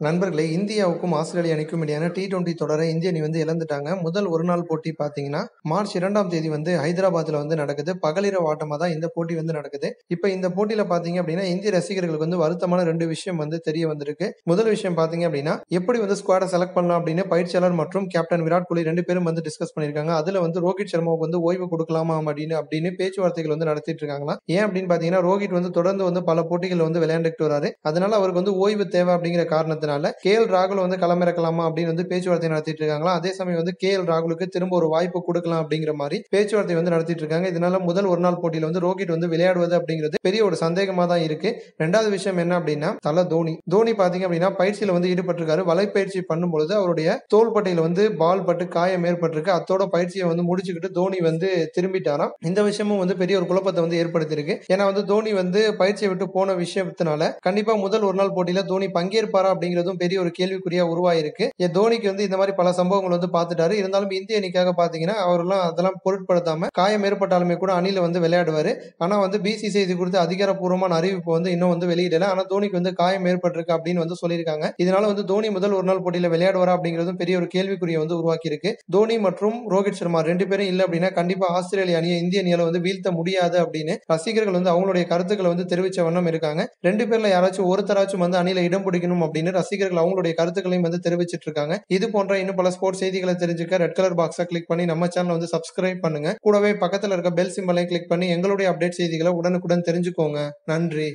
நண்பர்களே இந்தியாவுக்கும் ஆஸ்திரேலிய அணிக்கும் இடையான டி டுவெண்டி தொடரை இந்திய அணி வந்து இழந்துட்டாங்க. முதல் ஒரு நாள் போட்டி பார்த்தீங்கன்னா மார்ச் இரண்டாம் தேதி வந்து ஹைதராபாத்ல வந்து நடக்குது. பகலிரவு ஆட்டமா தான் இந்த போட்டி வந்து நடக்குது. இப்போ இந்த போட்டியில பாத்தீங்க அப்படின்னா இந்திய ரசிகர்களுக்கு வந்து வருத்தமான ரெண்டு விஷயம் வந்து தெரிய வந்திருக்கு. முதல் விஷயம் பாத்தீங்க அப்படின்னா எப்படி வந்து ஸ்குவாடை செலக்ட் பண்ணலாம் அப்படின்னு பயிற்சியாளர் மற்றும் கேப்டன் விராட் கோலி ரெண்டு பேரும் வந்து டிஸ்கஸ் பண்ணியிருக்காங்க. அதுல வந்து ரோஹித் சர்மாவுக்கு வந்து ஓய்வு கொடுக்கலாமா அப்படின்னு அப்படின்னு பேச்சுவார்த்தைகள் வந்து நடத்திட்டு இருக்காங்களா? ஏன் அப்படின்னு பாத்தீங்கன்னா ரோஹித் வந்து தொடர்ந்து வந்து பல போட்டிகள் வந்து விளையாண்டுட்டு வராரு. அதனால அவருக்கு வந்து ஓய்வு தேவை அப்படிங்கிற காரணத்தை காரணத்தினால கே எல் ராகுல் வந்து களமிறக்கலாமா அப்படின்னு வந்து பேச்சுவார்த்தை நடத்திட்டு இருக்காங்களா? அதே சமயம் வந்து கே எல் ராகுலுக்கு திரும்ப ஒரு வாய்ப்பு கொடுக்கலாம் அப்படிங்கிற மாதிரி பேச்சுவார்த்தை வந்து நடத்திட்டு இருக்காங்க. இதனால முதல் ஒரு நாள் போட்டியில வந்து ரோஹித் வந்து விளையாடுவது அப்படிங்கிறது பெரிய ஒரு சந்தேகமா தான் இருக்கு. ரெண்டாவது விஷயம் என்ன அப்படின்னா தலை தோனி. தோனி பாத்தீங்க அப்படின்னா பயிற்சியில வந்து ஈடுபட்டிருக்காரு. வலைப்பயிற்சி பண்ணும்பொழுது அவருடைய தோள்பட்டையில வந்து பால் பட்டு காயம் ஏற்பட்டிருக்கு. அத்தோட பயிற்சியை வந்து முடிச்சுக்கிட்டு தோனி வந்து திரும்பிட்டாராம். இந்த விஷயமும் வந்து பெரிய ஒரு குழப்பத்தை வந்து ஏற்படுத்தியிருக்கு. ஏன்னா வந்து தோனி வந்து பயிற்சியை விட்டு போன விஷயத்தினால கண்டிப்பா முதல் ஒரு நாள் போட்டியில தோனி பங்கேற்பாரா அப்படிங்கிறதும் பெரிய ஒரு கேள்விக்குறியா உருவாயிருக்கு. ஏன் தோனிக்கு வந்து இந்த மாதிரி பல சம்பவங்கள் வந்து பார்த்துட்டாரு. இருந்தாலும் இந்திய அணிக்காக பாத்தீங்கன்னா அவரெல்லாம் அதெல்லாம் பொருட்படுத்தாம காயம் ஏற்பட்டாலுமே கூட அணில வந்து விளையாடுவாரு. ஆனா வந்து பிசிசி இது குறித்து அதிகாரப்பூர்வமான அறிவிப்பு வந்து இன்னும் வந்து வெளியிடல. ஆனா தோனிக்கு வந்து காயம் ஏற்பட்டிருக்கு அப்படின்னு வந்து சொல்லியிருக்காங்க. இதனால வந்து தோனி முதல் ஒரு நாள் போட்டியில விளையாடுவாரா அப்படிங்கிறதும் பெரிய ஒரு கேள்விக்குறியை வந்து உருவாக்கி இருக்கு தோனி மற்றும் ரோஹித் சர்மா ரெண்டு பேரும் இல்ல அப்படின்னா கண்டிப்பா ஆஸ்திரேலிய அணியை இந்திய அணியால வந்து வீழ்த்த முடியாது அப்படின்னு ரசிகர்கள் வந்து அவங்களுடைய கருத்துக்களை வந்து தெரிவிச்ச வண்ணம் இருக்காங்க. ரெண்டு பேர்ல யாராச்சும் ஒருத்தராச்சும் வந்து அணியில இடம் பிடிக்கணும் அப்படின்னு ரசிகர்கள் அவங்களுடைய கருத்துக்களையும் வந்து தெரிவிச்சிட்டு இருக்காங்க இது போன்ற இன்னும் பல ஸ்போர்ட்ஸ் செய்திகளை தெரிஞ்சுக்க ரெட் கலர் பாக்ஸை கிளிக் பண்ணி நம்ம சேனல் வந்து சப்ஸ்கிரைப் பண்ணுங்க. கூடவே பக்கத்துல இருக்க பெல் சிம்பலையும் கிளிக் பண்ணி எங்களுடைய அப்டேட் செய்திகளை உடனுக்குடன் தெரிஞ்சுக்கோங்க. நன்றி.